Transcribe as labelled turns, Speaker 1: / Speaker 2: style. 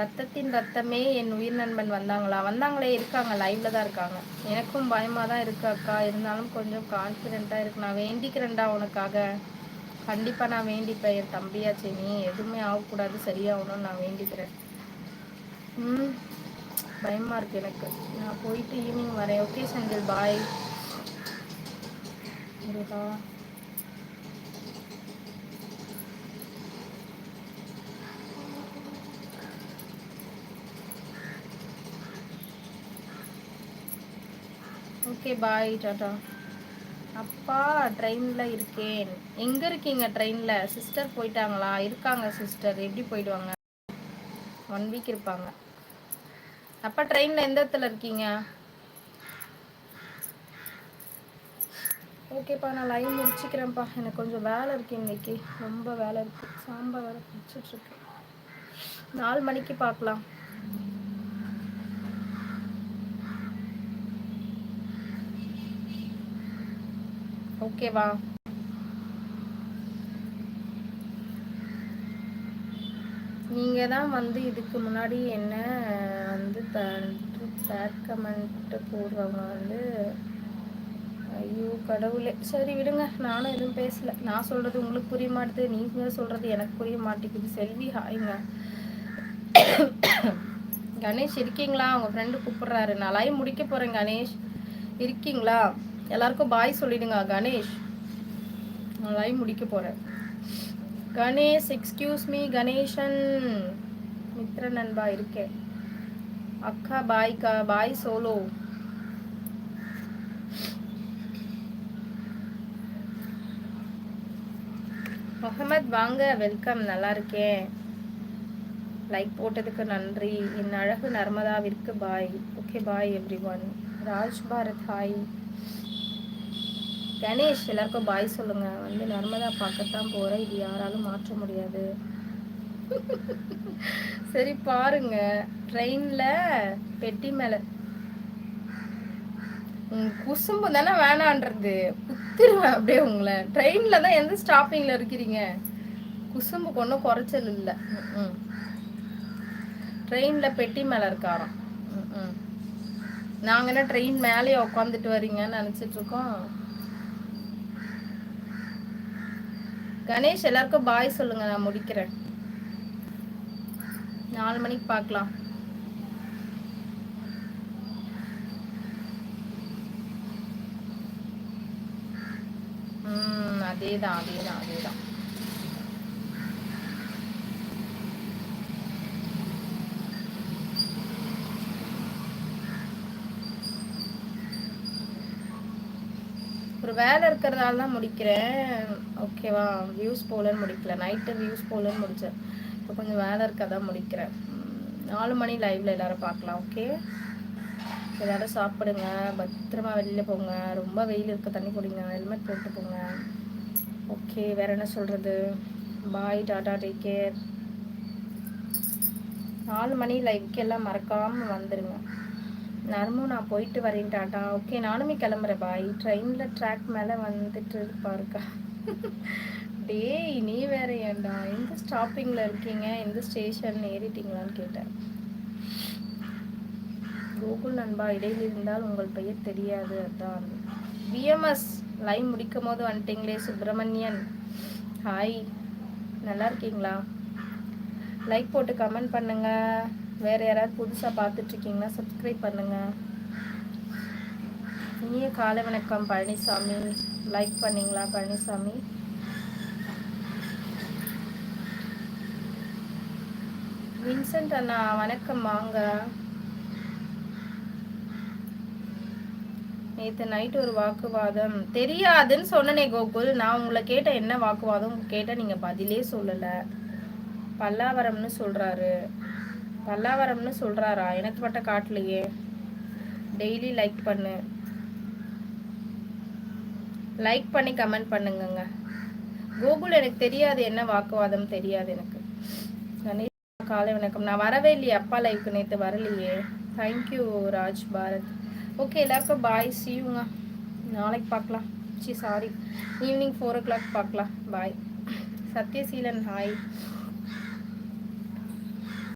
Speaker 1: ரத்தத்தின் ரத்தமே என் உயிர் நண்பன் வந்தாங்களா? வந்தாங்களே இருக்காங்க லைவ்ல தான் இருக்காங்க. எனக்கும் பயமா தான் இருக்கு அக்கா. இருந்தாலும் கொஞ்சம் கான்ஃபிடென்ட்டா இருக்கு. நான் வேண்டிக்கிறேன்டா உனக்காக. கண்டிப்பா நான் வேண்டிப்பேன். என் தம்பியாச்சே நீ எதுவுமே ஆகக்கூடாது சரியாகணும்னு நான் வேண்டிக்கிறேன். ம் பயமா இருக்கு எனக்கு. நான் போயிட்டு ஈவினிங் வரேன். ஓகே செந்தில் பாய் முருகா. ஓகே பாய் டாடா அப்பா ட்ரெயினில் இருக்கேன். எங்கே இருக்கீங்க ட்ரெயினில் சிஸ்டர் போயிட்டாங்களா? இருக்காங்க சிஸ்டர் எப்படி போயிடுவாங்க? ஒன் வீக் இருப்பாங்க. அப்பா ட்ரெயினில் எந்த இடத்துல இருக்கீங்க? ஓகேப்பா நான் லைவ் முடிச்சுக்கிறேன்ப்பா. எனக்கு கொஞ்சம் வேலை இருக்கு இன்னைக்கு. ரொம்ப வேலை இருக்கு. சாம்பார் வேலை பிடிச்சிட்ருக்கு நாலு மணிக்கு பார்க்கலாம். ஓகேவா? நீங்க தான் வந்து இதுக்கு முன்னாடி என்ன வந்து பேட் கமெண்ட் போடுறவங்க வந்து ஐயோ கடவுளே. சரி விடுங்க. நானும் எதுவும் பேசல. நான் சொல்றது உங்களுக்கு புரிய மாட்டுது. நீங்க சொல்றது எனக்கு புரிய மாட்டேங்குது. செல்வி ஹாய்ங்க. கணேஷ் இருக்கீங்களா? உங்க ஃப்ரெண்டு கூப்பிடுறாரு. நான் லைவ் முடிக்க போறேன் கணேஷ். இருக்கீங்களா? எல்லாருக்கும் பாய் சொல்லிடுங்க கணேஷ். நான் லைவ் முடிக்க போறேன். Ganesh excuse me Ganeshan. Mitra நண்பா இருக்கேன் அக்கா பாய்க்கா பாய் சோலோ. முகமத் வாங்க வெல்கம் நல்லா இருக்கேன் லைக் போட்டதுக்கு நன்றி. என் அழகு நர்மதாவிற்கு bye okay bye every one Raj Bharat hi Ganesh எல்லாருக்கும் பாய் சொல்லுங்க. வந்து நர்மதா பார்க்கத்தான் போறேன் இது யாராலும் மாற்ற முடியாது. சரி பாருங்க. ட்ரெயின்ல பெட்டி மேல. உம், குசும்பு தானே வேணான்றது. குத்திருவேன் அப்படியே உங்களை. ட்ரெயின்ல தான் எந்த ஸ்டாப்பிங்ல இருக்கிறீங்க? குசும்புக்கு ஒன்றும் குறைச்சல் இல்லை. ட்ரெயின்ல பெட்டி மேல இருக்காராம். ம்ம். நாங்க என்ன ட்ரெயின் மேலேயே உட்காந்துட்டு வரீங்கன்னு நினைச்சிட்டு கணேஷ் எல்லாருக்கும் பாய் சொல்லுங்க நான் முடிக்கிறேன். நாலு மணிக்கு பார்க்கலாம். ம் அதேதான் அதேதான் அதேதான். ஒரு வேலை இருக்கிறதால தான் முடிக்கிறேன். ஓகேவா? வியூஸ் போகலன்னு முடிக்கல. நைட்டு வியூஸ் போகலன்னு முடித்தேன் இப்போ கொஞ்சம் வேலை இருக்கதான் முடிக்கிறேன். நாலு மணி லைவில் எல்லோரும் பார்க்கலாம் ஓகே எல்லோரும் சாப்பிடுங்க பத்திரமா வெளியில் போங்க. ரொம்ப வெயில் இருக்க தண்ணி குடிங்க ஹெல்மெட் போட்டு போங்க. ஓகே வேறு என்ன சொல்கிறது பாய் டாடா டேக் கேர் நாலு மணி லைவ்க்கு எல்லாம் மறக்காமல் வந்துடுங்க நர்மும் நான் போயிட்டு வரேன் ஓகே நானுமே கிளம்புறேன். பாய். ட்ரெயினில் ட்ராக் மேலே வந்துட்டு இருப்பாருக்கா டேய் நீ வேற ஏண்டா எந்த ஸ்டாப்பிங்கில் இருக்கீங்க? எந்த ஸ்டேஷன் ஏறிட்டீங்களான்னு கேட்டேன். கோகுல் நண்பா இடையில் இருந்தால் உங்கள் பெயர் தெரியாது. அதான். பிஎம்எஸ் லைவ் முடிக்கும் போது வந்துட்டீங்களே சுப்பிரமணியன். ஹாய் நல்லா இருக்கீங்களா? லைக் போட்டு கமெண்ட் பண்ணுங்கள் வேற யாராவது புதுசாக பார்த்துட்ருக்கீங்கன்னா சப்ஸ்கிரைப் பண்ணுங்க. இனிய காலை வணக்கம் பழனிசாமி. லைக் பண்ணீங்களா பழனிசாமி? வின்சென்ட் அண்ணா வணக்கம் வாங்க. நேற்று நைட் ஒரு வாக்குவாதம். தெரியாதுன்னு சொன்னனே கோகுல். நான் உங்களை கேட்ட என்ன வாக்குவாதம் கேட்ட நீங்க பதிலே சொல்லல. பல்லாவரம்னு சொல்றாரு. பல்லாவரம்னு சொல்றாரா? எனக்கு மட்டும் காட்டலையே. டெய்லி லைக் பண்ணு. லைக் பண்ணி கமெண்ட் பண்ணுங்கங்க. கூகுள் எனக்கு தெரியாது என்ன வாக்குவாதம் தெரியாது எனக்கு. கணேஷ் காலை வணக்கம். நான் வரவே இல்லையே அப்பா லைஃப்க்கு நேற்று வரலையே. தேங்க்யூ ராஜ் பாரத். ஓகே எல்லாருக்கும் பாய் சீவுங்க நாளைக்கு பார்க்கலாம். See sorry evening four o'clock பார்க்கலாம். Bye Sathyaseelan hi